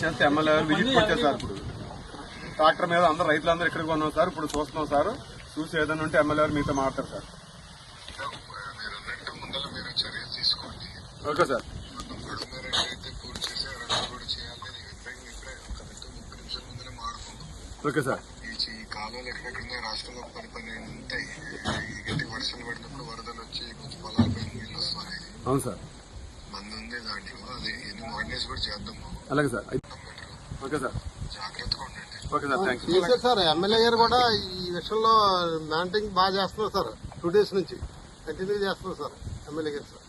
చేస్తే ఎమ్మెల్యే గారు విజిట్ వచ్చారు సార్ ఇప్పుడు. ట్రాక్టర్ మీద అందరు రైతులందరూ ఇక్కడికి ఉన్నాం సార్ ఇప్పుడు చూస్తున్నాం సార్. చూసి ఏదైనా ఉంటే ఎమ్మెల్యే గారు మీతో మాట్లాడతారు సార్. మీరు చర్యలు తీసుకోండి ఓకే సార్. ముప్పై ఓకే సార్. ఈ చి- కాలువలు ఎక్కడెక్కడ రాష్ట్రంలో పని పని ఉంటాయి గట్టి వర్షాలు పడినప్పుడు వరదలు వచ్చి కొంచెం పొలాలపై నీళ్ళు వస్తున్నాయి అవును సార్. మంది ఉంది దాంట్లో అది ఎన్ని మార్నింగ్స్ కూడా చేద్దాం అలాగే సార్. Okay sir. జాగ్రత్తగా ఉండండి. Okay sir thank you sir MLA గారు కూడా ఈ విషయంలో మ్యానిటింగ్ బాగా చేస్తున్నారు సార్. టూ డేస్ నుంచి కంటిన్యూ చేస్తున్నారు సార్ ఎమ్మెల్యే గారు సార్.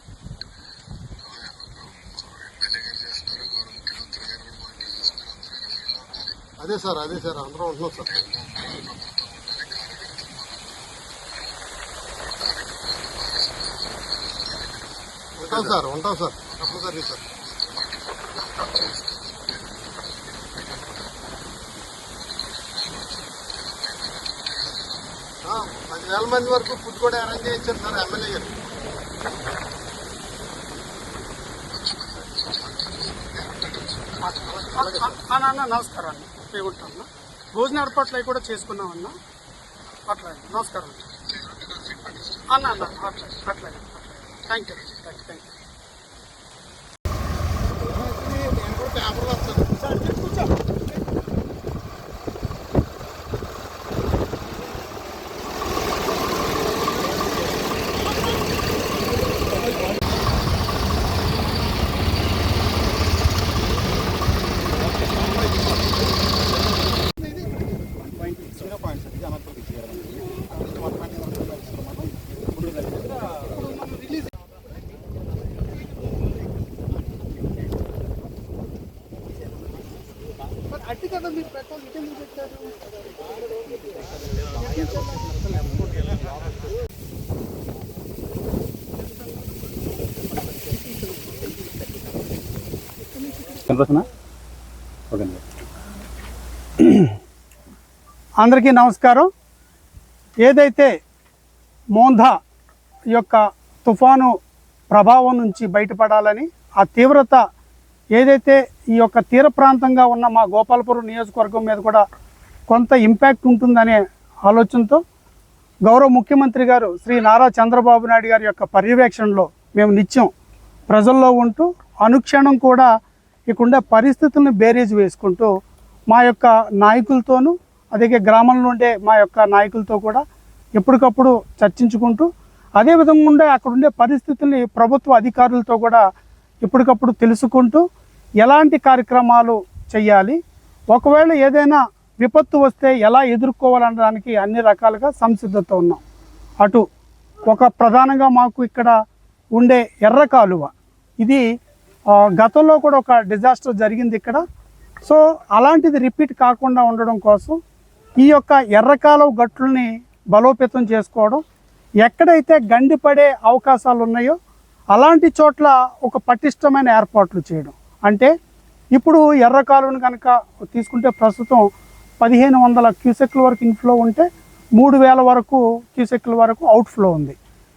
అదే సార్ అదే సార్ అందరూ ఉంటున్నాం సార్. ఉంటాం సార్ ఉంటాం సార్. తప్పనిసరి సార్. పది పదివేల మంది వరకు ఫుడ్ కూడా అరేంజ్ చేయించారు సార్ ఎమ్మెల్యే గారు. అన్న అన్న నమస్కారం అన్న పేగుంటాను భోజన ఏర్పాట్లు అవి కూడా చేసుకున్నాం అన్న అట్లాగే నమస్కారం అన్న అన్న అట్లా అట్లాగే థ్యాంక్ యూ థ్యాంక్ యూ నేను కూడా పేపర్లో వస్తాను కదా అందరికీ నమస్కారం. ఏదైతే మోంధా యొక్క తుఫాను ప్రభావం నుంచి బయటపడాలని ఆ తీవ్రత ఏదైతే ఈ యొక్క తీర ప్రాంతంగా ఉన్న మా గోపాలపురం నియోజకవర్గం మీద కూడా కొంత ఇంపాక్ట్ ఉంటుందనే ఆలోచనతో గౌరవ ముఖ్యమంత్రి గారు శ్రీ నారా చంద్రబాబు నాయుడు గారి యొక్క పర్యవేక్షణలో మేము నిత్యం ప్రజల్లో ఉంటూ అనుక్షణం కూడా ఇక్కడుండే పరిస్థితులను బేరీజ్ వేసుకుంటూ మా యొక్క నాయకులతోనూ అదే గ్రామంలో ఉండే మా యొక్క నాయకులతో కూడా ఎప్పటికప్పుడు చర్చించుకుంటూ అదేవిధంగా ఉండే అక్కడ ఉండే పరిస్థితుల్ని ప్రభుత్వ అధికారులతో కూడా ఎప్పటికప్పుడు తెలుసుకుంటూ ఎలాంటి కార్యక్రమాలు చేయాలి ఒకవేళ ఏదైనా విపత్తు వస్తే ఎలా ఎదుర్కోవాలనడానికి అన్ని రకాలుగా సంసిద్ధత ఉన్నాం. అటు ఒక ప్రధానంగా మాకు ఇక్కడ ఉండే ఎర్ర కాలువ. ఇది గతంలో కూడా ఒక డిజాస్టర్ జరిగింది ఇక్కడ. సో అలాంటిది రిపీట్ కాకుండా ఉండడం కోసం ఈ యొక్క ఎర్రకాలువ గట్లని బలోపేతం చేసుకోవడం ఎక్కడైతే గండిపడే అవకాశాలు ఉన్నాయో అలాంటి చోట్ల ఒక పటిష్టమైన ఏర్పాట్లు చేయడం. అంటే ఇప్పుడు ఎర్ర కాలువను కనుక తీసుకుంటే ప్రస్తుతం పదిహేను వందల క్యూసెక్ల వరకు ఇన్ఫ్లో ఉంటే మూడు వేల వరకు క్యూసెక్ల వరకు అవుట్ఫ్లో ఉంది.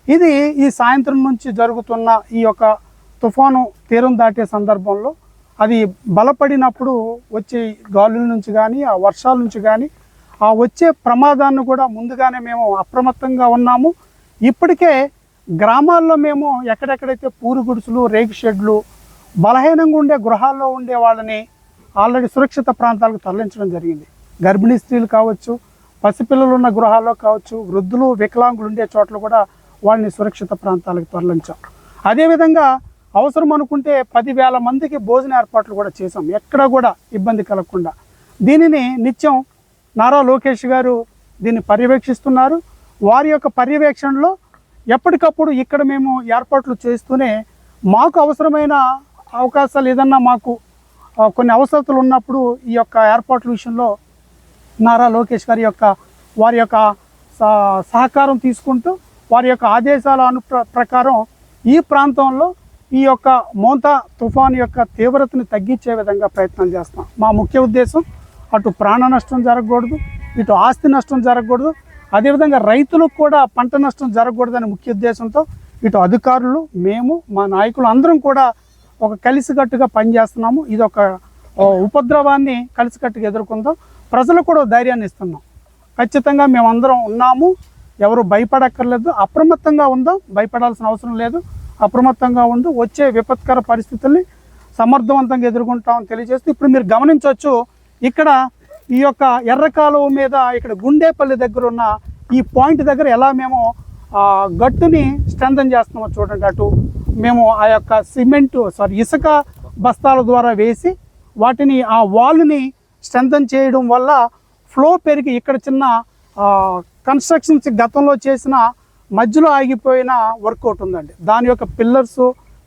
ఇది ఈ సాయంత్రం నుంచి జరుగుతున్న ఈ యొక్క తుఫాను తీరం దాటే సందర్భంలో అది బలపడినప్పుడు వచ్చే గాలుల నుంచి కానీ ఆ వర్షాల నుంచి కానీ ఆ వచ్చే ప్రమాదాన్ని కూడా ముందుగానే మేము అప్రమత్తంగా ఉన్నాము. ఇప్పటికే గ్రామాల్లో మేము ఎక్కడెక్కడైతే పూరు గుడుసులు రేకు షెడ్లు బలహీనంగా ఉండే గృహాల్లో ఉండే వాళ్ళని ఆల్రెడీ సురక్షిత ప్రాంతాలకు తరలించడం జరిగింది. గర్భిణీ స్త్రీలు కావచ్చు పసిపిల్లలు ఉన్న గృహాల్లో కావచ్చు వృద్ధులు వికలాంగులు ఉండే చోట్ల కూడా వాళ్ళని సురక్షిత ప్రాంతాలకు తరలించాం. అదేవిధంగా అవసరం అనుకుంటే పదివేల మందికి భోజన ఏర్పాట్లు కూడా చేసాం ఎక్కడ కూడా ఇబ్బంది కలగకుండా. దీనిని నిత్యం నారా లోకేష్ గారు దీన్ని పర్యవేక్షిస్తున్నారు. వారి యొక్క పర్యవేక్షణలో ఎప్పటికప్పుడు ఇక్కడ మేము ఏర్పాట్లు చేస్తూనే మాకు అవసరమైన అవకాశాలు ఏదన్నా మాకు కొన్ని అవసరతలు ఉన్నప్పుడు ఈ యొక్క ఏర్పాట్ల విషయంలో నారా లోకేష్ గారి యొక్క వారి యొక్క సహకారం తీసుకుంటూ వారి యొక్క ఆదేశాల అను ప్రకారం ఈ ప్రాంతంలో ఈ యొక్క మోంతా తుఫాను యొక్క తీవ్రతను తగ్గించే విధంగా ప్రయత్నం చేస్తాం. మా ముఖ్య ఉద్దేశం అటు ప్రాణ నష్టం జరగకూడదు ఇటు ఆస్తి నష్టం జరగకూడదు అదేవిధంగా రైతులకు కూడా పంట నష్టం జరగకూడదని ముఖ్య ఉద్దేశంతో ఇటు అధికారులు మేము మా నాయకులు అందరం కూడా ఒక కలిసికట్టుగా పనిచేస్తున్నాము. ఇది ఒక ఉపద్రవాన్ని కలిసికట్టుగా ఎదుర్కొందాం. ప్రజలకు కూడా ధైర్యాన్ని ఇస్తున్నాం. ఖచ్చితంగా మేమందరం ఉన్నాము. ఎవరు భయపడక్కర్లేదు. అప్రమత్తంగా ఉందాం. భయపడాల్సిన అవసరం లేదు. అప్రమత్తంగా ఉండు వచ్చే విపత్కర పరిస్థితుల్ని సమర్థవంతంగా ఎదుర్కొంటామని తెలియజేస్తూ ఇప్పుడు మీరు గమనించవచ్చు ఇక్కడ ఈ యొక్క ఎర్ర కాలువ మీద ఇక్కడ గుండేపల్లి దగ్గర ఉన్న ఈ పాయింట్ దగ్గర ఎలా మేము గట్టుని స్ట్రెంథన్ చేస్తున్నామో చూడండి అటు. మేము ఆ యొక్క సిమెంట్ సారీ ఇసుక బస్తాల ద్వారా వేసి వాటిని ఆ వాల్ని స్ట్రెంథన్ చేయడం వల్ల ఫ్లో పెరిగి ఇక్కడ చిన్న కన్స్ట్రక్షన్స్ గతంలో చేసిన మధ్యలో ఆగిపోయిన వర్కౌట్ ఉందండి. దాని యొక్క పిల్లర్స్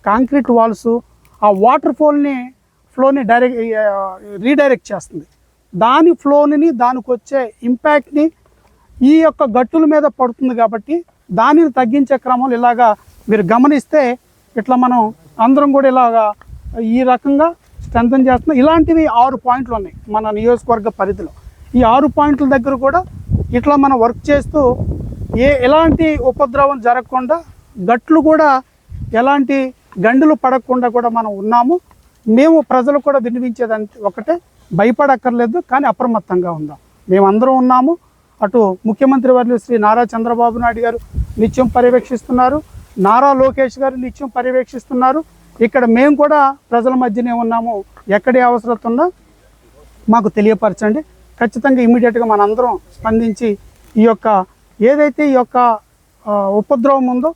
కాంక్రీట్ వాల్స్ ఆ వాటర్ ఫాల్ని ఫ్లోని డైరెక్ట్ రీడైరెక్ట్ చేస్తుంది. దాని ఫ్లోని దానికి వచ్చే ఇంపాక్ట్ని ఈ యొక్క గట్టుల మీద పడుతుంది కాబట్టి దానిని తగ్గించే క్రమంలో ఇలాగా మీరు గమనిస్తే ఇట్లా మనం అందరం కూడా ఇలాగా ఈ రకంగా స్ట్రెంథన్ చేస్తున్నాం ఇలాంటివి ఆరు పాయింట్లు ఉన్నాయి మన నియోజకవర్గ పరిధిలో. ఈ ఆరు పాయింట్ల దగ్గర కూడా ఇట్లా మనం వర్క్ చేస్తూ ఏ ఎలాంటి ఉపద్రవం జరగకుండా గట్లు కూడా ఎలాంటి గండులు పడకుండా కూడా మనం ఉన్నాము. మేము ప్రజలు కూడా వినిపించేది ఒకటే భయపడక్కర్లేదు కానీ అప్రమత్తంగా ఉందాం. మేమందరం ఉన్నాము. అటు ముఖ్యమంత్రి వర్యులు శ్రీ నారా చంద్రబాబు నాయుడు గారు నిత్యం పర్యవేక్షిస్తున్నారు. నారా లోకేష్ గారు నిత్యం పర్యవేక్షిస్తున్నారు. ఇక్కడ మేము కూడా ప్రజల మధ్యనే ఉన్నాము. ఎక్కడే అవసరత ఉందో మాకు తెలియపరచండి. ఖచ్చితంగా ఇమీడియట్గా మనందరం స్పందించి ఈ యొక్క ఏదైతే ఈ యొక్క ఉపద్రవం ఉందో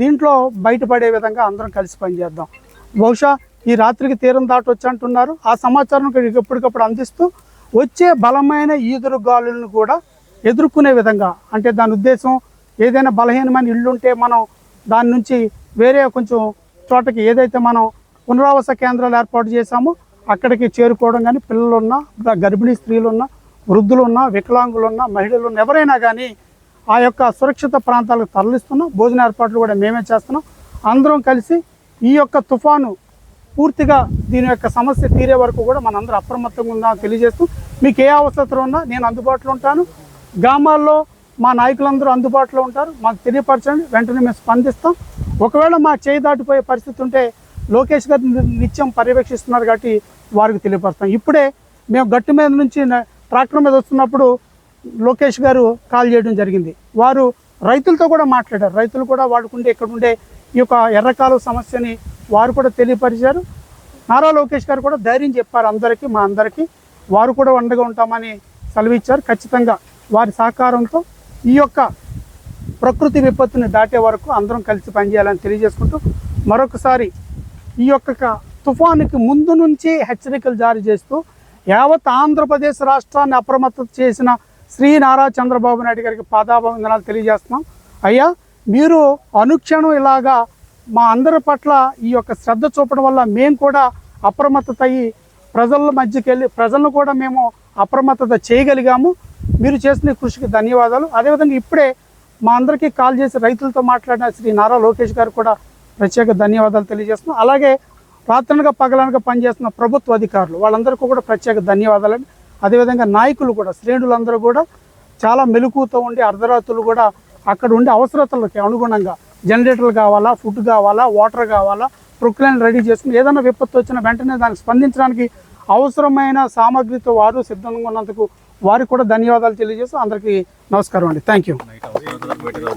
దీంట్లో బయటపడే విధంగా అందరం కలిసి పనిచేద్దాం. బహుశా ఈ రాత్రికి తీరం దాటొచ్చు అంటున్నారు. ఆ సమాచారం ఎప్పటికప్పుడు అందిస్తూ వచ్చే బలమైన ఈదురు గాలులను కూడా ఎదుర్కొనే విధంగా అంటే దాని ఉద్దేశం ఏదైనా బలహీనమైన ఇల్లు ఉంటే మనం దాని నుంచి వేరే కొంచెం చోటకి ఏదైతే మనం పునరావాస కేంద్రాలు ఏర్పాటు చేశామో అక్కడికి చేరుకోవడం కానీ పిల్లలున్నా గర్భిణీ స్త్రీలు వృద్ధులున్నా వికలాంగులున్నా ఉన్నా వికలాంగులు మహిళలు ఎవరైనా కానీ ఆ యొక్క సురక్షిత ప్రాంతాలకు తరలిస్తున్నాం భోజన ఏర్పాట్లు కూడా మేమే చేస్తున్నాం. అందరం కలిసి ఈ యొక్క తుఫాను పూర్తిగా దీని యొక్క సమస్య తీరే వరకు కూడా మనందరూ అప్రమత్తంగా ఉందామని తెలియజేస్తూ మీకు ఏ అవసరం ఉన్నా నేను అందుబాటులో ఉంటాను. గ్రామాల్లో మా నాయకులందరూ అందుబాటులో ఉంటారు. మాకు తెలియపరచండి. వెంటనే మేము స్పందిస్తాం. ఒకవేళ మా చేయి దాటిపోయే పరిస్థితి ఉంటే లోకేష్ గారు నిత్యం పర్యవేక్షిస్తున్నారు కాబట్టి వారికి తెలియపరుస్తాం. ఇప్పుడే మేము గట్టు మీద నుంచి ట్రాక్టర్ మీద వస్తున్నప్పుడు లోకేష్ గారు కాల్ చేయడం జరిగింది. వారు రైతులతో కూడా మాట్లాడారు. రైతులు కూడా వాడుకుంటే ఇక్కడ ఉండే ఈ యొక్క ఎర్రకాలువ సమస్యని వారు కూడా తెలియపరిచారు. నారా లోకేష్ గారు కూడా ధైర్యం చెప్పారు అందరికీ మా అందరికీ. వారు కూడా అండగా ఉంటామని సెలవిచ్చారు. ఖచ్చితంగా వారి సహకారంతో ఈ యొక్క ప్రకృతి విపత్తుని దాటే వరకు అందరం కలిసి పనిచేయాలని తెలియజేసుకుంటూ మరొకసారి ఈ యొక్క తుఫానుకి ముందు నుంచి హెచ్చరికలు జారీ చేస్తూ యావత్ ఆంధ్రప్రదేశ్ రాష్ట్రాన్ని అప్రమత్తం చేసిన శ్రీ నారా చంద్రబాబు నాయుడు గారికి పాదాభివందనాలు తెలియజేస్తున్నాం. అయ్యా మీరు అనుక్షణం ఇలాగా మా అందరి పట్ల ఈ యొక్క శ్రద్ధ చూపడం వల్ల మేము కూడా అప్రమత్తత అయ్యి ప్రజల మధ్యకి వెళ్ళి ప్రజలను కూడా మేము అప్రమత్తత చేయగలిగాము. మీరు చేసిన కృషికి ధన్యవాదాలు. అదేవిధంగా ఇప్పుడే మా అందరికీ కాల్ చేసి రైతులతో మాట్లాడిన శ్రీ నారా లోకేష్ గారు కూడా ప్రత్యేక ధన్యవాదాలు తెలియజేస్తున్నాం. అలాగే రాత్రనగా పగలనగా పనిచేస్తున్న ప్రభుత్వ అధికారులు వాళ్ళందరికీ కూడా ప్రత్యేక ధన్యవాదాలు అదేవిధంగా నాయకులు కూడా శ్రేణులందరూ కూడా చాలా మెలకుతో ఉండి అర్ధరాత్రులు కూడా అక్కడ ఉండే అవసరతలకి అనుగుణంగా జనరేటర్లు కావాలా ఫుడ్ కావాలా వాటర్ కావాలా ప్రొక్లైన్ రెడీ చేసుకుని ఏదైనా విపత్తు వచ్చినా వెంటనే దానికి స్పందించడానికి అవసరమైన సామాగ్రితో వారు సిద్ధంగా ఉన్నందుకు వారికి కూడా ధన్యవాదాలు తెలియజేస్తూ అందరికీ నమస్కారం అండి. Thank you